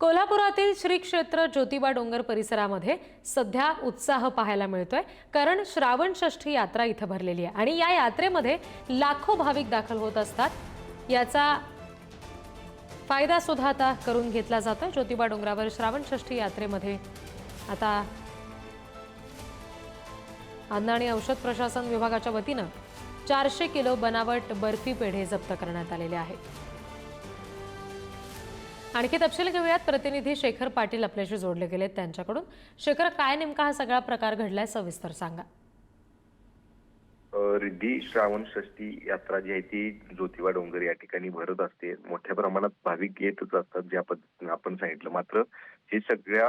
कोल्हापुरातील श्री क्षेत्र ज्योतिबा डोंगर परिसरामध्ये सध्या उत्साह पाहायला मिळतोय. कारण श्रावण षष्ठी यात्रा इथं भरलेली आहे. आणि या यात्रेमध्ये लाखो भाविक दाखल होत असतात. याचा फायदा सुद्धा आता करून घेतला जातो ज्योतिबा डोंगरावर श्रावण षष्ठी यात्रेमध्ये आता अन्न आणि औषध प्रशासन विभागाच्या वतीनं चारशे किलो बनावट बर्फी पेढे जप्त करण्यात आलेले आहेत. आणखी तपशील घेऊयात. प्रतिनिधी शेखर पाटील आपल्याशी जोडले गेलेत त्यांच्याकडून. शेखर काय नेमका हा सगळा प्रकार घडलाय सविस्तर सांगा. रिद्धी श्रावण षष्ठी यात्रा जी आहे ती ज्योतिबा डोंगर या ठिकाणी भरत असते. मोठ्या प्रमाणात भाविक येतच असतात ज्या पद्धतीने आपण सांगितलं. मात्र हे सगळ्या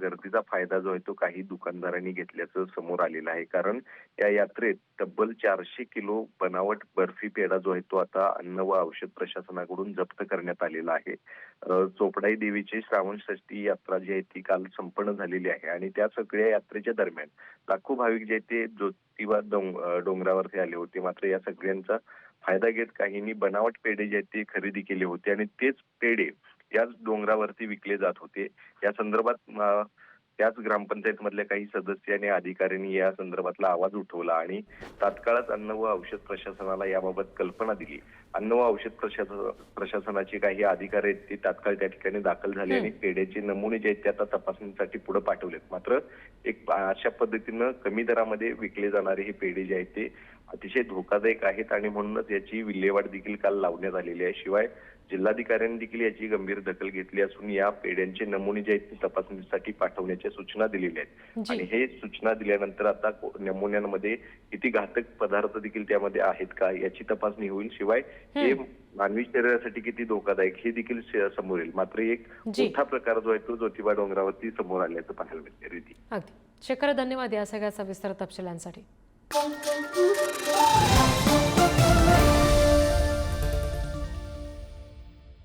गर्दीचा फायदा जो आहे तो काही दुकानदारांनी घेतल्याचं समोर आलेलं आहे. कारण या यात्रेत तब्बल चारशे किलो बनावट बर्फी पेढा जो आहे तो आता अन्न व औषध प्रशासनाकडून जप्त करण्यात आलेला आहे. चोपडाई देवीची श्रावण षष्टी यात्रा जी आहे ती काल संपन्न झालेली आहे. आणि त्या सगळ्या यात्रेच्या दरम्यान लाखो भाविक जे आहेत ते ज्योतिबा डोंग डोंगरावरती आले होते. मात्र या सगळ्यांचा फायदा घेत काहींनी बनावट पेढे जे आहेत ते खरेदी केले होते. आणि तेच पेढे याच डोंगरावरती विकले जात होते. या संदर्भात त्याच ग्रामपंचायत मधल्या काही सदस्य आणि अधिकाऱ्यांनी या संदर्भातला आवाज उठवला आणि तात्काळच अन्न व औषध प्रशासनाला याबाबत कल्पना दिली. अन्न व औषध प्रशासन प्रशासनाचे काही अधिकारी आहेत ते तात्काळ त्या ठिकाणी दाखल झाले आणि पेढ्याचे नमुने जे आहेत ते आता तपासणीसाठी पुढे पाठवलेत. मात्र एक अशा पद्धतीनं कमी दरामध्ये विकले जाणारे हे पेढे जे आहेत ते अतिशय धोकादायक आहेत आणि म्हणूनच याची विल्हेवाट देखील काल लावण्यात आलेली आहे. शिवाय जिल्हाधिकाऱ्यांनी देखील याची गंभीर दखल घेतली असून या पेढ्यांचे नमुने जे आहेत ते तपासणीसाठी पाठवण्याच्या सूचना दिलेल्या आहेत. आणि हे सूचना दिल्यानंतर आता नमुन्यांमध्ये किती घातक पदार्थ देखील त्यामध्ये आहेत का याची तपासणी होईल. शिवाय हे मानवी शरीरासाठी किती धोकादायक हे देखील समोर येईल. मात्र एक. मोठा प्रकार जो आहे तो ज्योतिबा डोंगरावरती समोर आल्याचं पाहायला मिळते. रीती. अगदी. शेखर धन्यवाद या सगळ्या सविस्तर तपशिलांसाठी. Whoa!